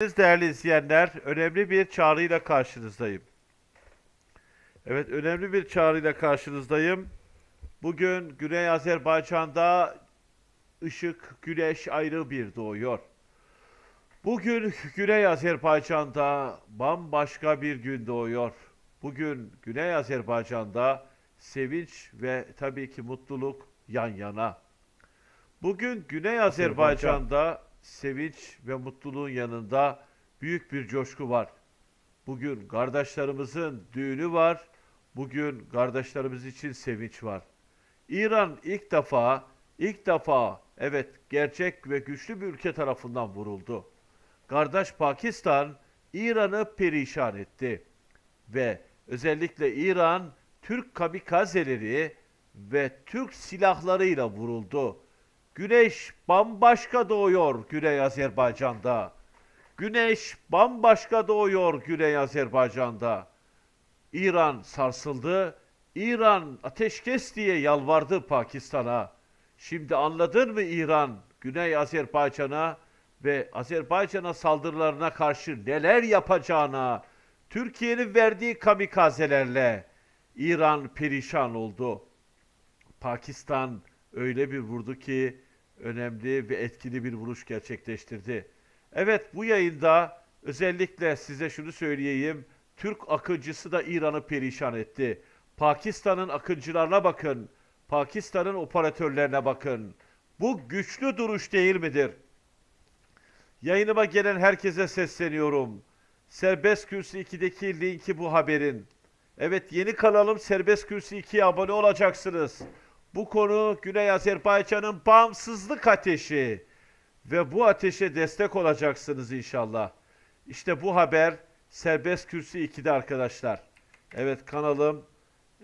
Değerli izleyenler, önemli bir çağrıyla karşınızdayım. Evet, önemli bir çağrıyla karşınızdayım. Bugün Güney Azerbaycan'da ışık, güneş ayrı bir doğuyor. Bugün Güney Azerbaycan'da bambaşka bir gün doğuyor. Bugün Güney Azerbaycan'da sevinç ve tabii ki mutluluk yan yana. Bugün Güney Azerbaycan'da sevinç ve mutluluğun yanında büyük bir coşku var. Bugün kardeşlerimizin düğünü var. Bugün kardeşlerimiz için sevinç var. İran ilk defa, ilk defa evet gerçek ve güçlü bir ülke tarafından vuruldu. Kardeş Pakistan İran'ı perişan etti. Ve özellikle İran Türk kamikazeleri ve Türk silahlarıyla vuruldu. Güneş bambaşka doğuyor Güney Azerbaycan'da. Güneş bambaşka doğuyor Güney Azerbaycan'da. İran sarsıldı. İran ateşkes diye yalvardı Pakistan'a. Şimdi anladın mı İran Güney Azerbaycan'a ve Azerbaycan'a saldırılarına karşı neler yapacağına Türkiye'nin verdiği kamikazelerle İran perişan oldu. Pakistan öyle bir vurdu ki önemli ve etkili bir vuruş gerçekleştirdi. Evet bu yayında özellikle size şunu söyleyeyim. Türk akıncısı da İran'ı perişan etti. Pakistan'ın akıncılarına bakın. Pakistan'ın operatörlerine bakın. Bu güçlü duruş değil midir? Yayınıma gelen herkese sesleniyorum. Serbest Kürsü 2'deki linki bu haberin. Evet yeni kanalım Serbest Kürsü 2'ye abone olacaksınız. Bu konu Güney Azerbaycan'ın bağımsızlık ateşi ve bu ateşe destek olacaksınız inşallah. İşte bu haber Serbest Kürsü 2'de arkadaşlar. Evet kanalım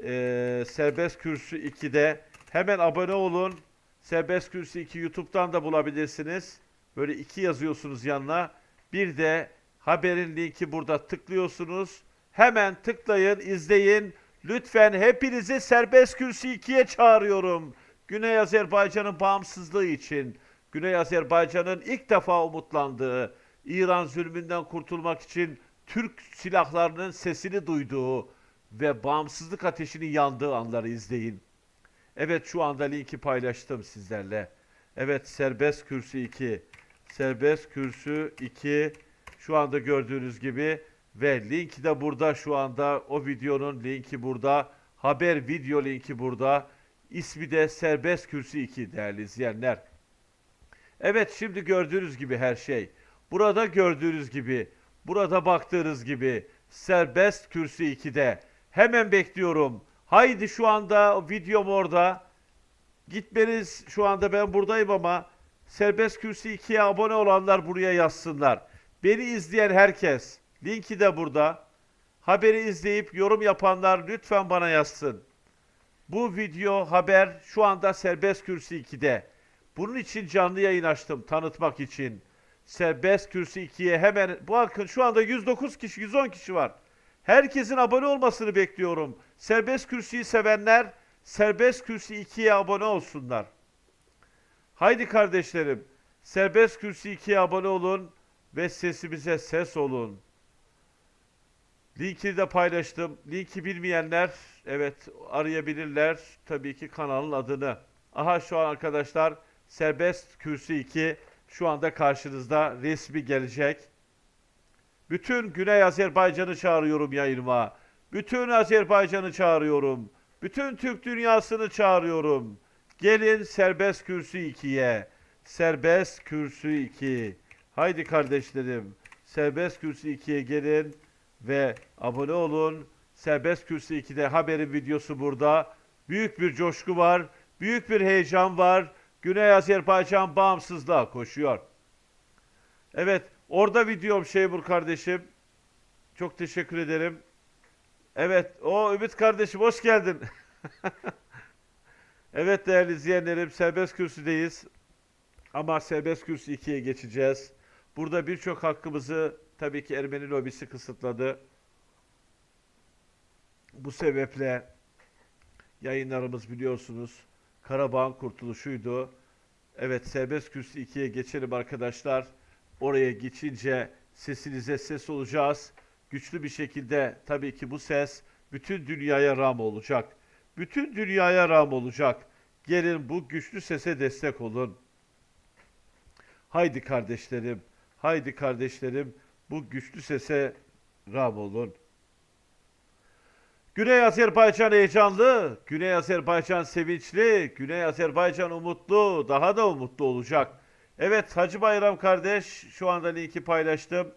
eee, Serbest Kürsü 2'de hemen abone olun. Serbest Kürsü 2 YouTube'dan da bulabilirsiniz. Böyle iki yazıyorsunuz yanına. Bir de haberin linki burada tıklıyorsunuz. Hemen tıklayın, izleyin. Lütfen hepinizi Serbest Kürsü 2'ye çağırıyorum. Güney Azerbaycan'ın bağımsızlığı için. Güney Azerbaycan'ın ilk defa umutlandığı, İran zulmünden kurtulmak için Türk silahlarının sesini duyduğu ve bağımsızlık ateşinin yandığı anları izleyin. Evet şu anda linki paylaştım sizlerle. Evet Serbest Kürsü 2. Serbest Kürsü 2 şu anda gördüğünüz gibi ve linki de burada şu anda o videonun linki burada. Haber video linki burada. İsmi de Serbest Kürsü 2 değerli izleyenler. Evet şimdi gördüğünüz gibi her şey. Burada gördüğünüz gibi, burada baktığınız gibi Serbest Kürsü 2'de. Hemen bekliyorum. Haydi şu anda videom orada. Gitmeniz şu anda ben buradayım ama Serbest Kürsü 2'ye abone olanlar buraya yazsınlar. Beni izleyen herkes, linki de burada. Haberi izleyip yorum yapanlar lütfen bana yazsın. Bu video haber şu anda Serbest Kürsü 2'de. Bunun için canlı yayın açtım tanıtmak için. Serbest Kürsü 2'ye hemen bakın şu anda 109 kişi 110 kişi var. Herkesin abone olmasını bekliyorum. Serbest Kürsü'yü sevenler Serbest Kürsü 2'ye abone olsunlar. Haydi kardeşlerim, Serbest Kürsü 2'ye abone olun ve sesimize ses olun. Linki de paylaştım. Linki bilmeyenler evet arayabilirler tabii ki kanalın adını. Aha şu an arkadaşlar Serbest Kürsü 2 şu anda karşınızda resmi gelecek. Bütün Güney Azerbaycan'ı çağırıyorum yayınıma. Bütün Azerbaycan'ı çağırıyorum. Bütün Türk dünyasını çağırıyorum. Gelin Serbest Kürsü 2'ye. Serbest Kürsü 2. Haydi kardeşlerim. Serbest Kürsü 2'ye gelin ve abone olun. Serbest Kürsü 2'de haberin videosu burada. Büyük bir coşku var. Büyük bir heyecan var. Güney Azerbaycan bağımsızlığa koşuyor. Evet, orada videom Şeybur kardeşim. Çok teşekkür ederim. Evet, o Ümit kardeşim hoş geldin. evet değerli izleyenlerim, Serbest Kürsü'deyiz. Ama Serbest Kürsü 2'ye geçeceğiz. Burada birçok hakkımızı tabii ki Ermeni lobisi kısıtladı. Bu sebeple yayınlarımız biliyorsunuz Karabağ'ın kurtuluşuydu. Evet Serbest Kürsü 2'ye geçelim arkadaşlar. Oraya geçince sesinize ses olacağız. Güçlü bir şekilde tabii ki bu ses bütün dünyaya ram olacak. Bütün dünyaya ram olacak. Gelin bu güçlü sese destek olun. Haydi kardeşlerim, haydi kardeşlerim bu güçlü sese ram olun. Güney Azerbaycan heyecanlı, Güney Azerbaycan sevinçli, Güney Azerbaycan umutlu, daha da umutlu olacak. Evet Hacı Bayram kardeş şu anda linki paylaştım.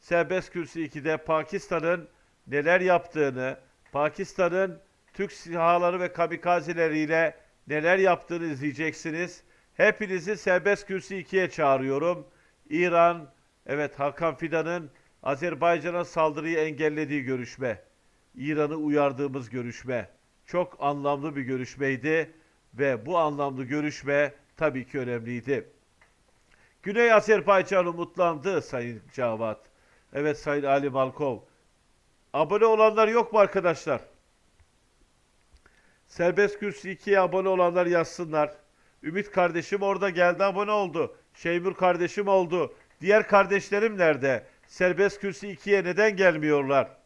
Serbest Kürsü 2'de Pakistan'ın neler yaptığını, Pakistan'ın Türk sihaları ve kamikazileriyle neler yaptığını izleyeceksiniz. Hepinizi Serbest Kürsü 2'ye çağırıyorum. İran, evet Hakan Fidan'ın Azerbaycan'a saldırıyı engellediği görüşme. İran'ı uyardığımız görüşme. Çok anlamlı bir görüşmeydi ve bu anlamlı görüşme tabii ki önemliydi. Güney Azerbaycan umutlandı Sayın Cavat. Evet Sayın Ali Malkov. Abone olanlar yok mu arkadaşlar? Serbest Kürsü 2'ye abone olanlar yazsınlar. Ümit kardeşim orada geldi abone oldu. Şeymur kardeşim oldu. Diğer kardeşlerim nerede? Serbest Kürsü 2'ye neden gelmiyorlar?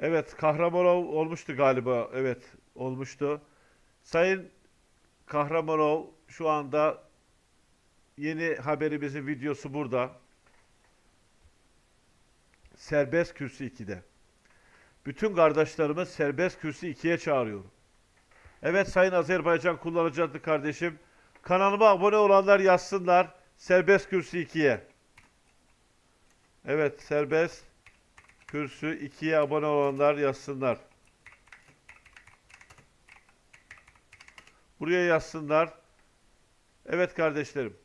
Evet Kahramanov olmuştu galiba. Evet olmuştu. Sayın Kahramanov şu anda yeni haberimizin videosu burada. Serbest Kürsü 2'de. Bütün kardeşlerimiz Serbest Kürsü 2'ye çağırıyorum. Evet Sayın Azerbaycan kullanıcı kardeşim. Kanalıma abone olanlar yazsınlar. Serbest Kürsü 2'ye. Evet Serbest Kürsü 2'ye abone olanlar yazsınlar. Buraya yazsınlar. Evet kardeşlerim.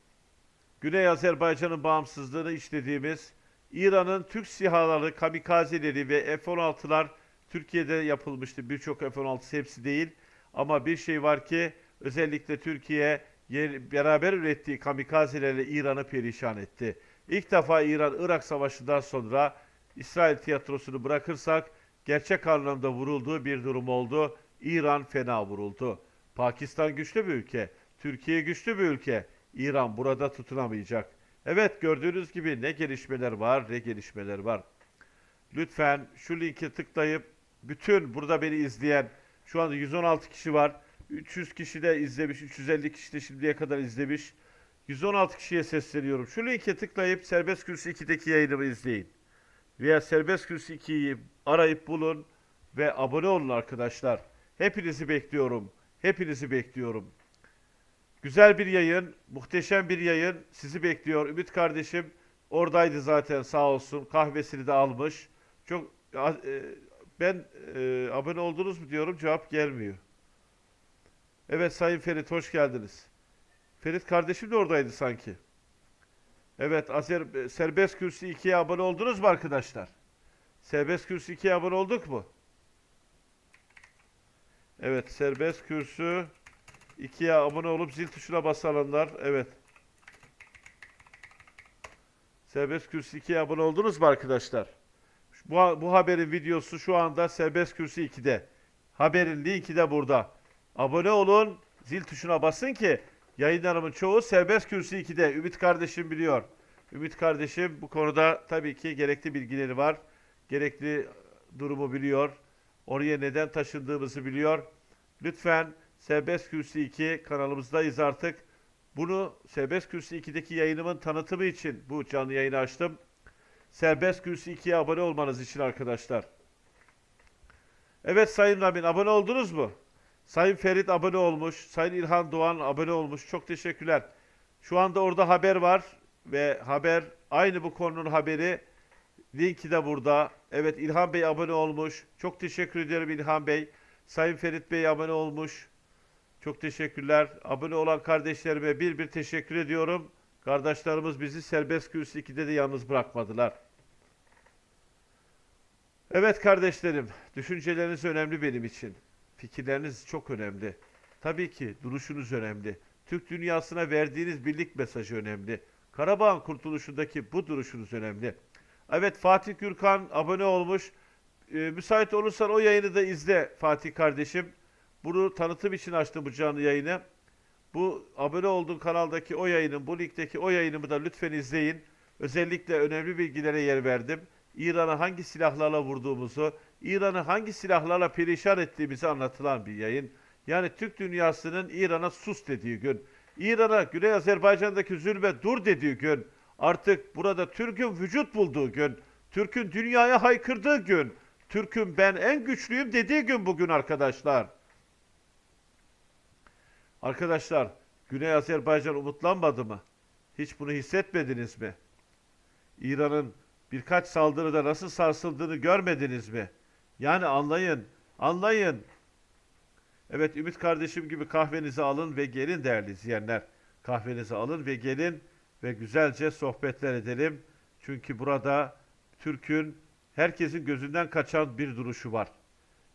Güney Azerbaycan'ın bağımsızlığını işlediğimiz İran'ın Türk sihaları, kamikazeleri ve F-16'lar Türkiye'de yapılmıştı. Birçok F-16 hepsi değil. Ama bir şey var ki özellikle Türkiye beraber ürettiği kamikazelerle İran'ı perişan etti. İlk defa İran-Irak Savaşı'ndan sonra İsrail tiyatrosunu bırakırsak gerçek anlamda vurulduğu bir durum oldu. İran fena vuruldu. Pakistan güçlü bir ülke. Türkiye güçlü bir ülke. İran burada tutunamayacak. Evet gördüğünüz gibi ne gelişmeler var ne gelişmeler var. Lütfen şu linke tıklayıp bütün burada beni izleyen şu anda 116 kişi var. 300 kişi de izlemiş, 350 kişi de şimdiye kadar izlemiş. 116 kişiye sesleniyorum. Şu linke tıklayıp Serbest Kürsü 2'deki yayınımı izleyin. Veya Serbest Kürsü 2'yi arayıp bulun ve abone olun arkadaşlar. Hepinizi bekliyorum. Hepinizi bekliyorum. Güzel bir yayın, muhteşem bir yayın sizi bekliyor. Ümit kardeşim oradaydı zaten sağ olsun. Kahvesini de almış. Çok e, ben e, abone oldunuz mu diyorum cevap gelmiyor. Evet Sayın Ferit hoş geldiniz. Ferit kardeşim de oradaydı sanki. Evet Azer Serbest Kürsü 2'ye abone oldunuz mu arkadaşlar? Serbest Kürsü 2'ye abone olduk mu? Evet Serbest Kürsü 2'ye abone olup zil tuşuna basanlar. Evet. Serbest Kürsü 2'ye abone oldunuz mu arkadaşlar? Bu, bu haberin videosu şu anda Serbest Kürsü 2'de. Haberin linki de burada. Abone olun, zil tuşuna basın ki yayınlarımın çoğu Serbest Kürsü 2'de. Ümit kardeşim biliyor. Ümit kardeşim bu konuda tabii ki gerekli bilgileri var. Gerekli durumu biliyor. Oraya neden taşındığımızı biliyor. Lütfen Serbest Kürsü 2 kanalımızdayız artık. Bunu Serbest Kürsü 2'deki yayınımın tanıtımı için bu canlı yayını açtım. Serbest Kürsü 2'ye abone olmanız için arkadaşlar. Evet Sayın Ramin abone oldunuz mu? Sayın Ferit abone olmuş. Sayın İlhan Doğan abone olmuş. Çok teşekkürler. Şu anda orada haber var ve haber aynı bu konunun haberi. Linki de burada. Evet İlhan Bey abone olmuş. Çok teşekkür ederim İlhan Bey. Sayın Ferit Bey abone olmuş. Çok teşekkürler. Abone olan kardeşlerime bir bir teşekkür ediyorum. Kardeşlerimiz bizi Serbest Kürsü 2'de de yalnız bırakmadılar. Evet kardeşlerim, düşünceleriniz önemli benim için. Fikirleriniz çok önemli. Tabii ki duruşunuz önemli. Türk dünyasına verdiğiniz birlik mesajı önemli. Karabağ'ın kurtuluşundaki bu duruşunuz önemli. Evet Fatih Gürkan abone olmuş. Ee, müsait olursan o yayını da izle Fatih kardeşim. Bunu tanıtım için açtım bu canlı yayını. Bu abone olduğun kanaldaki o yayının, bu linkteki o yayınımı da lütfen izleyin. Özellikle önemli bilgilere yer verdim. İran'ı hangi silahlarla vurduğumuzu, İran'ı hangi silahlarla perişan ettiğimizi anlatılan bir yayın. Yani Türk dünyasının İran'a sus dediği gün, İran'a Güney Azerbaycan'daki zulme dur dediği gün, artık burada Türk'ün vücut bulduğu gün, Türk'ün dünyaya haykırdığı gün, Türk'üm ben en güçlüyüm dediği gün bugün arkadaşlar. Arkadaşlar, Güney Azerbaycan umutlanmadı mı? Hiç bunu hissetmediniz mi? İran'ın birkaç saldırıda nasıl sarsıldığını görmediniz mi? Yani anlayın, anlayın. Evet Ümit kardeşim gibi kahvenizi alın ve gelin değerli izleyenler. Kahvenizi alın ve gelin ve güzelce sohbetler edelim. Çünkü burada Türk'ün herkesin gözünden kaçan bir duruşu var.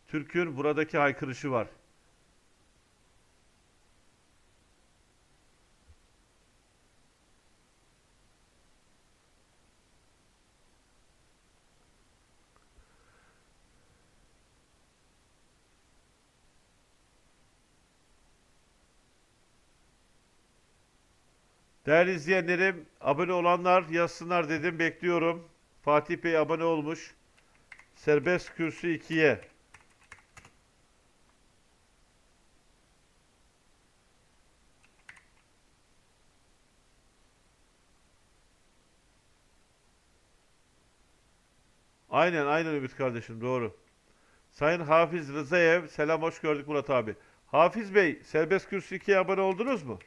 Türk'ün buradaki haykırışı var. Değerli izleyenlerim, abone olanlar yazsınlar dedim, bekliyorum. Fatih Bey abone olmuş. Serbest kürsü 2'ye. Aynen, aynen Ümit kardeşim, doğru. Sayın Hafiz Rızaev, selam hoş gördük Murat abi. Hafiz Bey, Serbest Kürsü 2'ye abone oldunuz mu?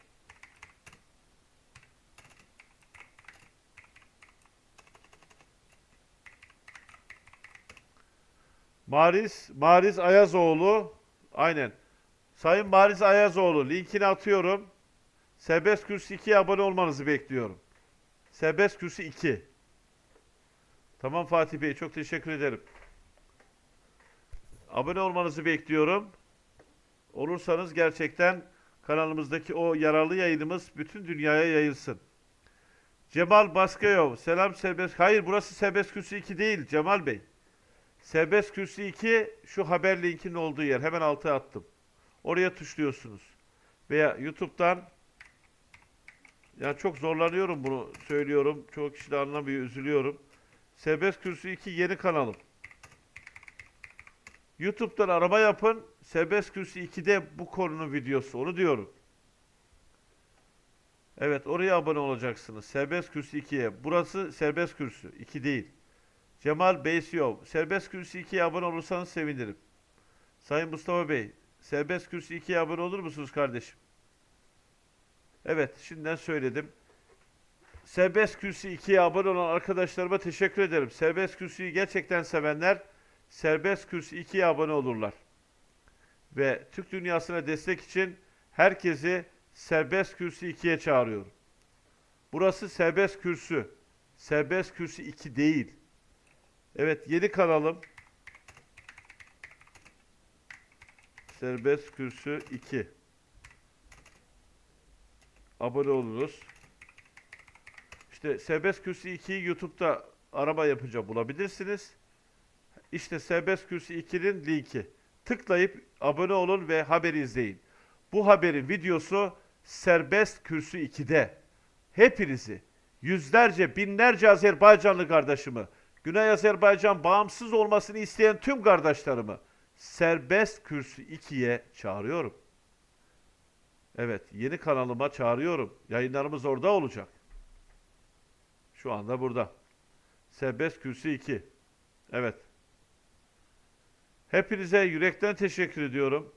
Maris, Maris Ayazoğlu. Aynen. Sayın Maris Ayazoğlu linkini atıyorum. Serbest Kürsü 2'ye abone olmanızı bekliyorum. Serbest Kürsü 2. Tamam Fatih Bey çok teşekkür ederim. Abone olmanızı bekliyorum. Olursanız gerçekten kanalımızdaki o yararlı yayınımız bütün dünyaya yayılsın. Cemal Baskayov. Selam serbest. Hayır burası serbest kürsü 2 değil Cemal Bey. Serbest Kürsü 2 şu haber linkinin olduğu yer. Hemen alta attım. Oraya tuşluyorsunuz. Veya YouTube'dan ya çok zorlanıyorum bunu söylüyorum. Çoğu kişi de anlamıyor, üzülüyorum. Serbest Kürsü 2 yeni kanalım. YouTube'dan arama yapın. Serbest Kürsü 2'de bu konunun videosu. Onu diyorum. Evet oraya abone olacaksınız. Serbest Kürsü 2'ye. Burası Serbest Kürsü. 2 değil. Cemal Beysiyov. Serbest Kürsü 2'ye abone olursanız sevinirim. Sayın Mustafa Bey. Serbest Kürsü 2'ye abone olur musunuz kardeşim? Evet şimdiden söyledim. Serbest Kürsü 2'ye abone olan arkadaşlarıma teşekkür ederim. Serbest Kürsü'yü gerçekten sevenler Serbest Kürsü 2'ye abone olurlar. Ve Türk dünyasına destek için herkesi Serbest Kürsü 2'ye çağırıyorum. Burası Serbest Kürsü. Serbest Kürsü 2 değil. Evet yeni kanalım. Serbest Kürsü 2. Abone olunuz. İşte Serbest Kürsü 2'yi YouTube'da arama yapınca bulabilirsiniz. İşte Serbest Kürsü 2'nin linki. Tıklayıp abone olun ve haberi izleyin. Bu haberin videosu Serbest Kürsü 2'de. Hepinizi, yüzlerce, binlerce Azerbaycanlı kardeşimi, Güney Azerbaycan bağımsız olmasını isteyen tüm kardeşlerimi Serbest Kürsü 2'ye çağırıyorum. Evet, yeni kanalıma çağırıyorum. Yayınlarımız orada olacak. Şu anda burada. Serbest Kürsü 2. Evet. Hepinize yürekten teşekkür ediyorum.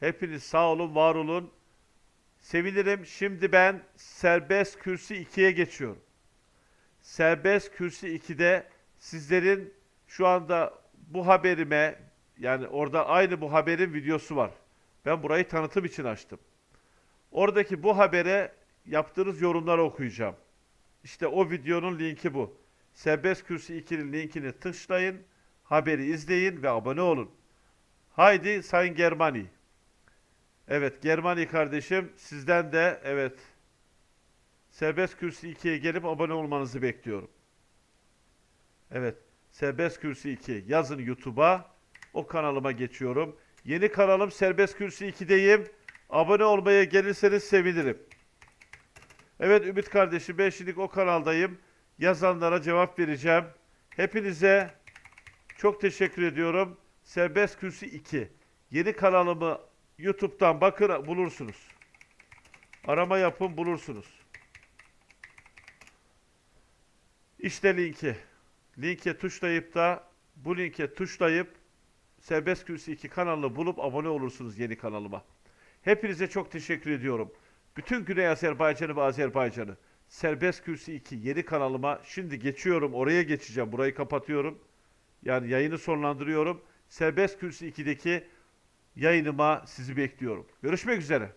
Hepiniz sağ olun, var olun. Sevinirim. Şimdi ben Serbest Kürsü 2'ye geçiyorum. Serbest Kürsü 2'de sizlerin şu anda bu haberime yani orada aynı bu haberin videosu var. Ben burayı tanıtım için açtım. Oradaki bu habere yaptığınız yorumları okuyacağım. İşte o videonun linki bu. Serbest Kürsü 2'nin linkini tıklayın, haberi izleyin ve abone olun. Haydi Sayın Germani. Evet Germani kardeşim sizden de evet Serbest Kürsü 2'ye gelip abone olmanızı bekliyorum. Evet. Serbest Kürsü 2. Yazın YouTube'a. O kanalıma geçiyorum. Yeni kanalım Serbest Kürsü 2'deyim. Abone olmaya gelirseniz sevinirim. Evet Ümit kardeşim ben şimdi o kanaldayım. yazanlara cevap vereceğim. Hepinize çok teşekkür ediyorum. Serbest Kürsü 2. Yeni kanalımı YouTube'dan bakın bulursunuz. Arama yapın bulursunuz. İşte linki. Linke tuşlayıp da bu linke tuşlayıp Serbest Kürsü 2 kanalını bulup abone olursunuz yeni kanalıma. Hepinize çok teşekkür ediyorum. Bütün Güney Azerbaycan'ı ve Azerbaycan'ı Serbest Kürsü 2 yeni kanalıma şimdi geçiyorum. Oraya geçeceğim. Burayı kapatıyorum. Yani yayını sonlandırıyorum. Serbest Kürsü 2'deki yayınıma sizi bekliyorum. Görüşmek üzere.